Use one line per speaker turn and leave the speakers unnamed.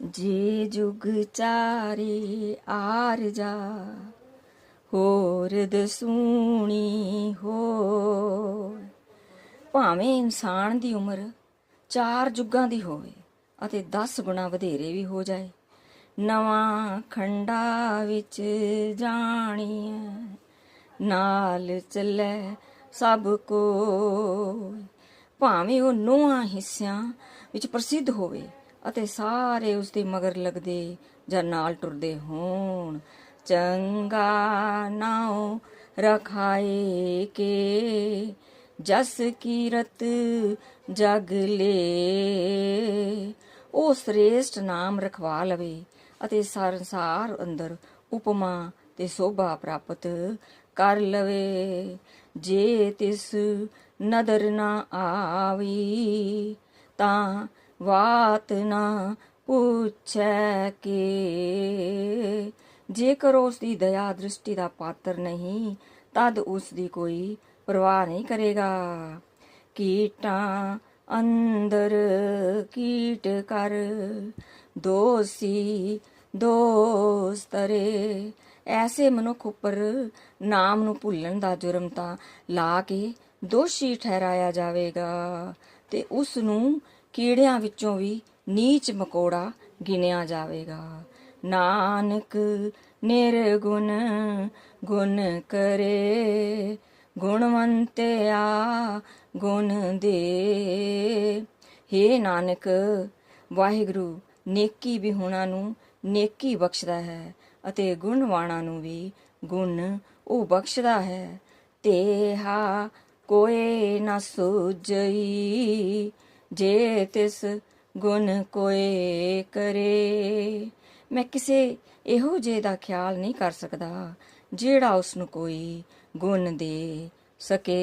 ਜੇ ਜੁਗ ਚਾਰੇ ਆਰ ਜਾ, ਹੋਰ ਦਸੂਣੀ ਹੋ ਭਾਵੇਂ ਇਨਸਾਨ ਦੀ ਉਮਰ ਚਾਰ ਜੁਗਾਂ ਦੀ ਹੋਵੇ ਅਤੇ 10 ਗੁਣਾ ਵਧੇਰੇ ਵੀ ਹੋ ਜਾਏ, ਨਵਾਂ ਖੰਡਾ ਵਿੱਚ ਜਾਣੀਐ, ਨਾਲ ਚੱਲੇ ਸਭ ਕੋ ਭਾਵੇਂ ਉਹ ਨੋਹਾਂ ਹਿੱਸਿਆਂ ਵਿੱਚ ਪ੍ਰਸਿੱਧ ਹੋਵੇ ਅਤੇ ਸਾਰੇ ਉਸ ਦੇ ਮਗਰ ਲੱਗਦੇ ਜਾਂ ਨਾਲ ਟੁਰਦੇ ਹੋਣ। ਚੰਗਾ ਨਾਉ ਰਖਾਏ ਕੇ, ਜਸ ਕੀਰਤ ਜਗ ਲੇ। ਉਹ ਸ੍ਰੇਸ਼ਟ ਨਾਮ ਰਖਵਾ ਲਵੇ ਅਤੇ ਸੰਸਾਰ ਅੰਦਰ ਉਪਮਾ ਤੇ ਸੋਭਾ ਪ੍ਰਾਪਤ ਕਰ ਲਵੇ। ਜੇ ਤਿਸ ਨਦਰ ਨਾ ਆਵੀ ਤਾਂ ਬਾਤ ਨਾ ਪੁੱਛੈ ਕੇ। ਜੇਕਰ ਉਸ ਦੀ ਦਇਆ ਦ੍ਰਿਸ਼ਟੀ ਦਾ ਪਾਤਰ ਨਹੀਂ, ਤਦ ਉਸ ਦੀ ਕੋਈ ਪਰਵਾਹ ਨਹੀਂ ਕਰੇਗਾ। ਕੀਟਾਂ ਅੰਦਰ ਕੀਟ ਕਰ, ਦੋਸੀ ਦੋਸਤਰੇ। ਐਸੇ ਮਨੁੱਖ ਉੱਪਰ ਨਾਮ ਨੂੰ ਭੁੱਲਣ ਦਾ ਜੁਰਮ ਤਾਂ ਲਾ ਕੇ ਦੋਸ਼ੀ ਠਹਿਰਾਇਆ ਜਾਵੇਗਾ। ਤੇ ਉਸ ਨੂੰ ਕੀੜਿਆਂ ਵਿੱਚੋਂ ਵੀ ਨੀਚ ਮਕੋੜਾ ਗਿਣਿਆ ਜਾਵੇਗਾ। ਨਾਨਕ ਨਿਰਗੁਣ, ਗੁਣ ਕਰੇ ਗੁਣਵੰਤਿਆ ਗੁਣ ਦੇ। ਹੇ ਨਾਨਕ, ਵਾਹਿਗੁਰੂ, ਨੇਕੀ ਵਿਹੁਣਾ ਨੂੰ ਨੇਕੀ ਬਖਸ਼ਦਾ ਹੈ ਅਤੇ ਗੁਣਵਾਣਾ ਨੂੰ ਵੀ ਗੁਣ ਉਹ ਬਖਸ਼ਦਾ ਹੈ। ਤੇਹਾ ਕੋਏ ਨਾ ਸੁਜਈ ਜੇ ਤਿਸ ਗੁਣ ਕੋਏ ਕਰੇ। ਮੈਂ ਕਿਸੇ ਇਹੋ ਜੇ ਦਾ ਖਿਆਲ ਨਹੀਂ ਕਰ ਸਕਦਾ, ਜਿਹੜਾ ਉਸ ਨੂੰ ਕੋਈ ਗੁਣ ਦੇ ਸਕੇ।